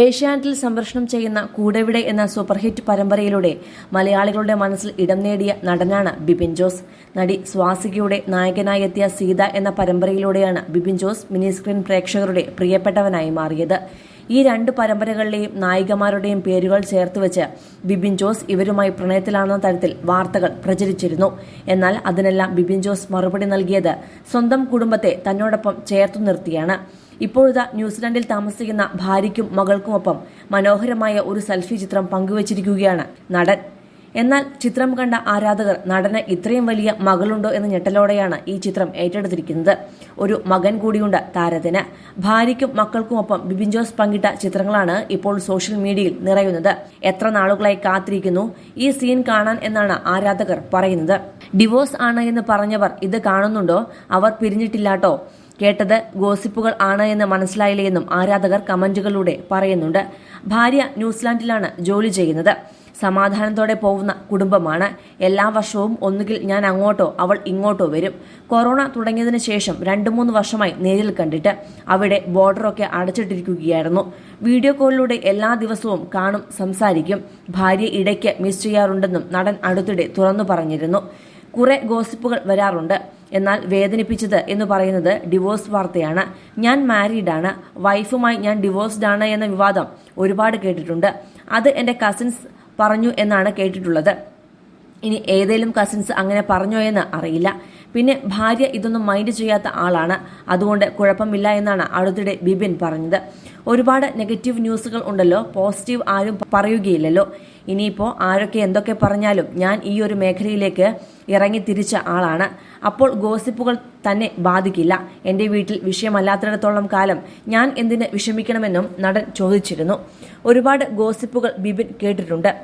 ഏഷ്യാനെറ്റിൽ സംപ്രേഷണം ചെയ്യുന്ന കൂടെവിടെ എന്ന സൂപ്പർഹിറ്റ് പരമ്പരയിലൂടെ മലയാളികളുടെ മനസ്സിൽ ഇടം നേടിയ നടനാണ് ബിപിൻ ജോസ്. നടി സ്വാസികയുടെ നായകനായി എത്തിയ സീത എന്ന പരമ്പരയിലൂടെയാണ് ബിപിൻ ജോസ് മിനി സ്ക്രീൻ പ്രേക്ഷകരുടെ പ്രിയപ്പെട്ടവനായി മാറിയത്. ഈ രണ്ട് പരമ്പരകളിലെയും നായികമാരുടെയും പേരുകൾ ചേർത്തുവെച്ച് ബിപിൻ ജോസ് ഇവരുമായി പ്രണയത്തിലാണെന്ന തരത്തിൽ വാർത്തകൾ പ്രചരിച്ചിരുന്നു. എന്നാൽ അതിനെല്ലാം ബിപിൻ ജോസ് മറുപടി നൽകിയത് സ്വന്തം കുടുംബത്തെ തന്നോടൊപ്പം ചേർത്തു നിർത്തിയാണ്. ഇപ്പോഴിതാ ന്യൂസിലാൻഡിൽ താമസിക്കുന്ന ഭാര്യയ്ക്കും മകൾക്കുമൊപ്പം മനോഹരമായ ഒരു സെൽഫി ചിത്രം പങ്കുവച്ചിരിക്കുകയാണ് നടൻ. എന്നാൽ ചിത്രം കണ്ട ആരാധകർ നടന് ഇത്രയും വലിയ മകളുണ്ടോ എന്ന ഞെട്ടലോടെയാണ് ഈ ചിത്രം ഏറ്റെടുത്തിരിക്കുന്നത്. ഒരു മകൻ കൂടിയുണ്ട് താരത്തിന്. ഭാര്യയ്ക്കും മക്കൾക്കുമൊപ്പം ബിബിൻ ജോസ് പങ്കിട്ട ചിത്രങ്ങളാണ് ഇപ്പോൾ സോഷ്യൽ മീഡിയയിൽ നിറയുന്നത്. എത്ര നാളുകളായി കാത്തിരിക്കുന്നു ഈ സീൻ കാണാൻ എന്നാണ് ആരാധകർ പറയുന്നത്. ഡിവോഴ്സ് ആണ് എന്ന് പറഞ്ഞവർ ഇത് കാണുന്നുണ്ടോ? അവർ പിരിഞ്ഞിട്ടില്ലാട്ടോ? കേട്ടത് ഗോസിപ്പുകൾ ആണ് എന്ന് മനസ്സിലായില്ലേ എന്നും ആരാധകർ കമന്റുകളിലൂടെ പറയുന്നുണ്ട്. ഭാര്യ ന്യൂസിലാൻഡിലാണ് ജോലി ചെയ്യുന്നത്. സമാധാനത്തോടെ പോകുന്ന കുടുംബമാണ്. എല്ലാ വർഷവും ഒന്നുകിൽ ഞാൻ അങ്ങോട്ടോ അവൾ ഇങ്ങോട്ടോ വരും. കൊറോണ തുടങ്ങിയതിന് ശേഷം രണ്ടു മൂന്ന് വർഷമായി നേരിൽ കണ്ടിട്ട് അവിടെ ബോർഡറൊക്കെ അടച്ചിട്ടിരിക്കുകയായിരുന്നു. വീഡിയോ കോളിലൂടെ എല്ലാ ദിവസവും കാണും സംസാരിക്കും. ഭാര്യ ഇടയ്ക്ക് മിസ് ചെയ്യാറുണ്ടെന്നും നടൻ അടുത്തിടെ തുറന്നു പറഞ്ഞിരുന്നു. കുറെ ഗോസിപ്പുകൾ വരാറുണ്ട്. എന്നാൽ വേദനിപ്പിച്ചത് എന്ന് പറയുന്നത് ഡിവോഴ്സ് വാർത്തയാണ്. ഞാൻ മാരീഡാണ് വൈഫുമായി ഞാൻ ഡിവോഴ്സ്ഡ് ആണ് എന്ന വിവാദം ഒരുപാട് കേട്ടിട്ടുണ്ട്. അത് എന്റെ കസിൻസ് പറഞ്ഞു എന്നാണ് കേട്ടിട്ടുള്ളത്. ഇനി ഏതെങ്കിലും കസിൻസ് അങ്ങനെ പറഞ്ഞോ എന്ന് അറിയില്ല. പിന്നെ ഭാര്യ ഇതൊന്നും മൈൻഡ് ചെയ്യാത്ത ആളാണ്. അതുകൊണ്ട് കുഴപ്പമില്ല എന്നാണ് അടുത്തിടെ ബിബിൻ പറഞ്ഞത്. ഒരുപാട് നെഗറ്റീവ് ന്യൂസുകൾ ഉണ്ടല്ലോ. പോസിറ്റീവ് ആരും പറയുകയില്ലല്ലോ. ഇനിയിപ്പോൾ ആരൊക്കെ എന്തൊക്കെ പറഞ്ഞാലും ഞാൻ ഈ ഒരു മേഖലയിലേക്ക് ഇറങ്ങി തിരിച്ച ആളാണ്. അപ്പോൾ ഗോസിപ്പുകൾ തന്നെ ബാധിക്കില്ല. എന്റെ വീട്ടിൽ വിഷയമല്ലാത്തിടത്തോളം കാലം ഞാൻ എന്തിന് വിഷമിക്കണമെന്നും നടൻ ചോദിച്ചിരുന്നു. ഒരുപാട് ഗോസിപ്പുകൾ ബിബിൻ കേട്ടിട്ടുണ്ട്.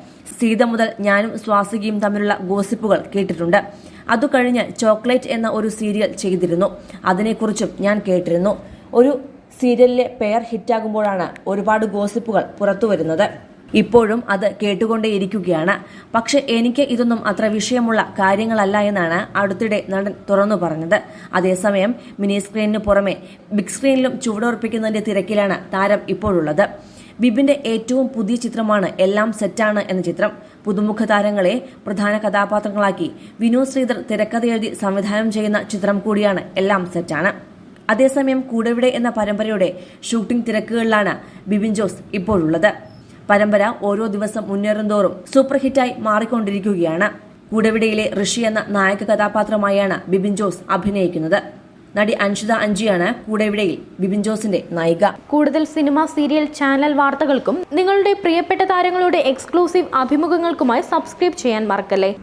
സീത മുതൽ ഞാനും സ്വാസികയും തമ്മിലുള്ള ഗോസിപ്പുകൾ കേട്ടിട്ടുണ്ട്. അതു കഴിഞ്ഞ് ചോക്ലേറ്റ് എന്ന ഒരു സീരിയൽ ചെയ്തിരുന്നു. അതിനെക്കുറിച്ചും ഞാൻ കേട്ടിരുന്നു. ഒരു സീരിയലിലെ പെയർ ഹിറ്റാകുമ്പോഴാണ് ഒരുപാട് ഗോസിപ്പുകൾ പുറത്തുവരുന്നത്. ഇപ്പോഴും അത് കേട്ടുകൊണ്ടേയിരിക്കുകയാണ്. പക്ഷെ എനിക്ക് ഇതൊന്നും അത്ര വിഷയമുള്ള കാര്യങ്ങളല്ല എന്നാണ് അടുത്തിടെ നടൻ തുറന്നു പറഞ്ഞത്. അതേസമയം മിനി സ്ക്രീനിന് പുറമെ ബിഗ് സ്ക്രീനിലും ചുവടുറപ്പിക്കുന്നതിന്റെ തിരക്കിലാണ് താരം ഇപ്പോഴുള്ളത്. ബിബിന്റെ ഏറ്റവും പുതിയ ചിത്രമാണ് എല്ലാം സെറ്റാണ് എന്ന ചിത്രം പുതുമുഖ താരങ്ങളെ പ്രധാന കഥാപാത്രങ്ങളാക്കി. വിനോദ് ശ്രീധർ തിരക്കഥ എഴുതി സംവിധാനം ചെയ്യുന്ന ചിത്രം കൂടിയാണ് എല്ലാം സെറ്റാണ്. അതേസമയം കൂടെവിടെ എന്ന പരമ്പരയുടെ ഷൂട്ടിംഗ് തിരക്കുകളിലാണ് ബിബിൻ ജോസ് ഇപ്പോഴുള്ളത്. പരമ്പര ഓരോ ദിവസം മുന്നേറുന്തോറും സൂപ്പർ ഹിറ്റായി മാറിക്കൊണ്ടിരിക്കുകയാണ്. കൂടെവിടയിലെ ഋഷി എന്ന നായക കഥാപാത്രമായാണ് ബിബിൻ ജോസ് അഭിനയിക്കുന്നത്. നടി അൻഷിത അഞ്ചിയാണ് കൂടെവിടയിൽ ബിബിൻ ജോസിന്റെ നായിക. കൂടുതൽ സിനിമ സീരിയൽ ചാനൽ വാർത്തകൾക്കും നിങ്ങളുടെ പ്രിയപ്പെട്ട താരങ്ങളുടെ എക്സ്ക്ലൂസീവ് അഭിമുഖങ്ങൾക്കുമായി സബ്സ്ക്രൈബ് ചെയ്യാൻ മറക്കല്ലേ?